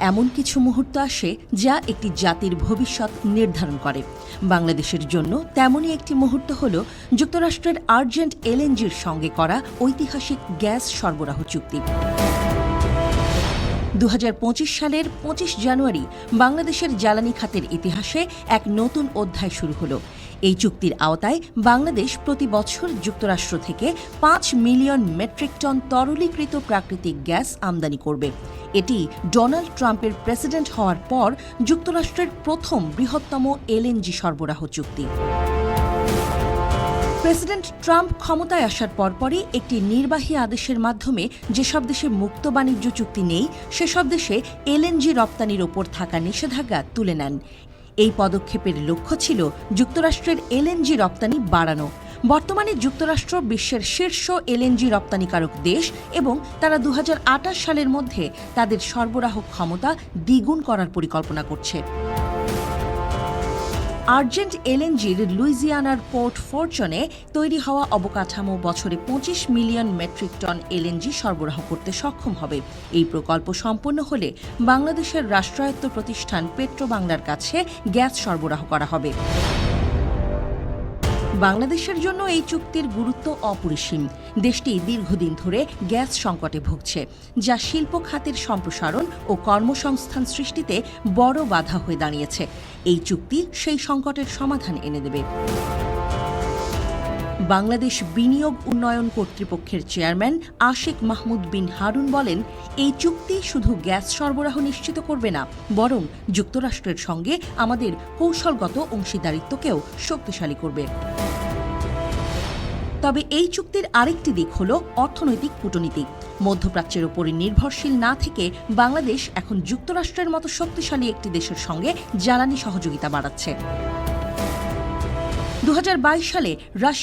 এমন কিছু মুহূর্ত আসে যা একটি জাতির ভবিষ্যৎ নির্ধারণ করে। বাংলাদেশের জন্য তেমনই একটি মুহূর্ত হল যুক্তরাষ্ট্রের আর্জেন্ট এলএনজির সঙ্গে করা ঐতিহাসিক গ্যাস সরবরাহ চুক্তি। দু হাজার পঁচিশ সালের পঁচিশ জানুয়ারি বাংলাদেশের জ্বালানি খাতের ইতিহাসে এক নতুন অধ্যায় শুরু হলো। এই চুক্তির আওতায় বাংলাদেশ প্রতি বছর যুক্তরাষ্ট্র থেকে পাঁচ মিলিয়ন মেট্রিক টন তরলীকৃত প্রাকৃতিক গ্যাস আমদানি করবে। এটি ডোনাল্ড ট্রাম্পের প্রেসিডেন্ট হওয়ার পর যুক্তরাষ্ট্রের প্রথম বৃহত্তম এলএনজি সরবরাহ চুক্তি। প্রেসিডেন্ট ট্রাম্প ক্ষমতায় আসার পরপরই একটি নির্বাহী আদেশের মাধ্যমে যেসব দেশে মুক্ত বাণিজ্য চুক্তি নেই, সেসব দেশে এলএনজি রপ্তানির ওপর থাকা নিষেধাজ্ঞা তুলে নেন। এই পদক্ষেপের লক্ষ্য ছিল যুক্তরাষ্ট্রের এলএনজি রপ্তানি বাড়ানো। বর্তমানে যুক্তরাষ্ট্র বিশ্বের শীর্ষ এলএনজি রপ্তানিকারক দেশ এবং তারা দু হাজার আটাশ সালের মধ্যে তাদের সরবরাহ ক্ষমতা দ্বিগুণ করার পরিকল্পনা করছে। আর্জেন্ট এলএনজির লুইজিয়ানার পোর্ট ফরচনে তৈরি হওয়া অবকাঠামো বছরে পঁচিশ মিলিয়ন মেট্রিক টন এলএনজি সরবরাহ করতে সক্ষম হবে। এই প্রকল্প সম্পন্ন হলে বাংলাদেশের রাষ্ট্রায়ত্ত প্রতিষ্ঠান পেট্রো বাংলার কাছে গ্যাস সরবরাহ করা হবে। বাংলাদেশের জন্য এই চুক্তির গুরুত্ব অপরিসীম। দেশটি দীর্ঘদিন ধরে গ্যাস সংকটে ভুগছে, যা শিল্প খাতের সম্প্রসারণ ও কর্মসংস্থান সৃষ্টিতে বড় বাধা হয়ে দাঁড়িয়েছে। এই চুক্তি সেই সংকটের সমাধান এনে দেবে। বাংলাদেশ বিনিয়োগ উন্নয়ন কর্তৃপক্ষের চেয়ারম্যান আশিক মাহমুদ বিন হারুন বলেন, এই চুক্তি শুধু গ্যাস সরবরাহ নিশ্চিত করবে না, বরং যুক্তরাষ্ট্রের সঙ্গে আমাদের কৌশলগত অংশীদারিত্বকেও শক্তিশালী করবে। তবে এই চুক্তির আরেকটি দিক হল অর্থনৈতিক কূটনীতি। মধ্যপ্রাচ্যের উপরে নির্ভরশীল না থেকে বাংলাদেশ এখন যুক্তরাষ্ট্রের মতো শক্তিশালী একটি দেশের সঙ্গে জ্বালানি সহযোগিতা বাড়াচ্ছে। দুই হাজার বাইশ সালে রাশিয়া